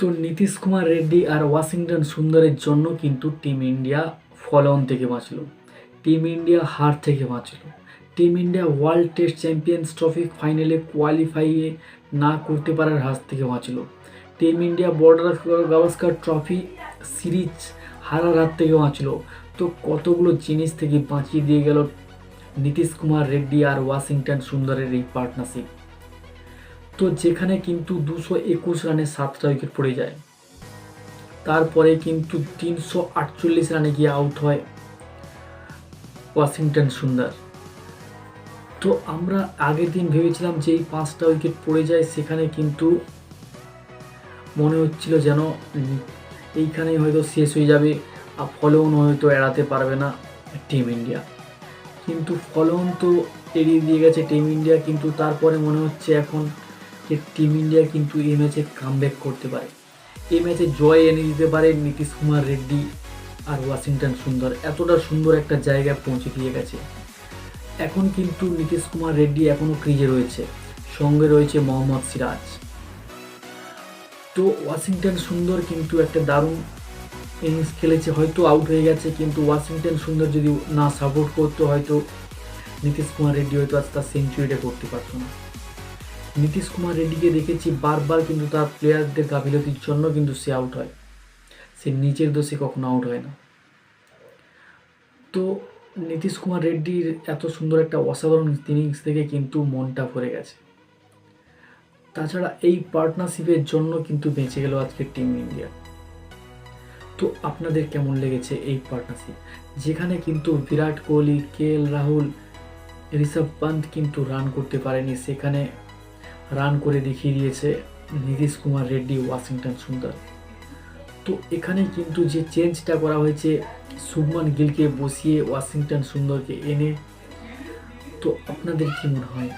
তো নীতিশ কুমার রেড্ডি আর ওয়াশিংটন সুন্দরের জন্য কিন্তু টিম ইন্ডিয়া ফলো অন থেকে বাঁচলো। টিম ইন্ডিয়া হার থেকে বাঁচলো। Team India world test champions trophy ফাইনালে কোয়ালিফাই না করতে পারার হাত থেকে বাঁচলো। Team India border Gavaskar trophy series হারার হাত থেকে বাঁচলো। তো কতগুলো জিনিস থেকে বাঁচিয়ে দিয়ে গেল নীতিশ কুমার রেড্ডি আর ওয়াশিংটন সুন্দরের এই পার্টনারশিপ? তো যেখানে কিন্তু দুশো একুশ রানে সাতটা উইকেট পড়ে যায়। তারপরে কিন্তু তিনশো আটচল্লিশ রানে গিয়ে আউট হয় ওয়াশিংটন সুন্দর। তো আমরা আগের দিন ভেবেছিলাম যে এই পাঁচটা উইকেট পড়ে যায়, সেখানে কিন্তু মনে হচ্ছিল যেন এইখানেই হয়তো শেষ হয়ে যাবে আর ফলন হয়তো এড়াতে পারবে না টিম ইন্ডিয়া কিন্তু ফলন তো এড়িয়ে দিয়ে গেছে টিম ইন্ডিয়া কিন্তু তারপরে মনে হচ্ছে এখন যে টিম ইন্ডিয়া কিন্তু এই ম্যাচে কামব্যাক করতে পারে। এই ম্যাচে জয় এনে দিতে পারে নীতিশ কুমার রেড্ডি আর ওয়াশিংটন সুন্দর। এতটা সুন্দর একটা জায়গায় পৌঁছে দিয়ে গেছে। এখন কিন্তু নীতিশ কুমার রেড্ডি এখনও ক্রিজে রয়েছে। সঙ্গে রয়েছে মোহাম্মদ সিরাজ। তো ওয়াশিংটন সুন্দর কিন্তু একটা দারুণ ইনিংস খেলেছে, হয়তো আউট হয়ে গেছে, কিন্তু ওয়াশিংটন সুন্দর যদি না সাপোর্ট করতো, হয়তো নীতিশ কুমার রেড্ডি হয়তো আজ তার সেঞ্চুরিটা করতে পারতো না। নীতিশ কুমার রেড্ডিকে দেখেছি বারবার কিন্তু তার প্লেয়ারদের গাফিলতির জন্য কিন্তু সে আউট হয়। সে নিজের দোষে কখনো আউট হয় না। তো নীতিশ কুমার রেড্ডির এত সুন্দর একটা অসাধারণ ইনিংস থেকে কিন্তু মনটা ভরে গেছে। তাছাড়া এই পার্টনারশিপের জন্য কিন্তু বেঁচে গেল আজকে টিম ইন্ডিয়া তো আপনাদের কেমন লেগেছে এই পার্টনারশিপ যেখানে কিন্তু বিরাট কোহলি, কে এল রাহুল, ঋষভ পান্ত কিন্তু রান করতে পারেনি। সেখানে রান করে দেখিয়ে দিয়েছে নীতিশ কুমার রেড্ডি, ওয়াশিংটন সুন্দর। তো এখানে কিন্তু যে চেঞ্জটা করা হয়েছে, শুভমান গিলকে বসিয়ে ওয়াশিংটন সুন্দরকে এনে, তো আপনাদের কি মনে হয়?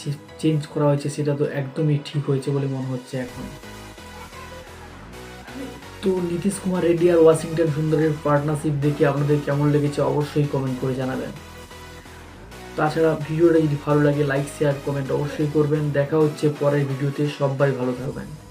যে চেঞ্জ করা হয়েছে সেটা তো একদমই ঠিক হয়েছে বলে মনে হচ্ছে এখন। তো নীতিশ কুমার রেড্ডি আর ওয়াশিংটন সুন্দরের পার্টনারশিপ দেখে আপনাদের কেমন লেগেছে অবশ্যই কমেন্ট করে জানাবেন। তাছাড়া ভিডিওটা যদি ভালো লাগে লাইক শেয়ার কমেন্ট অবশ্যই করবেন। দেখা হচ্ছে পরের ভিডিওতে। সবাই ভালো থাকবেন।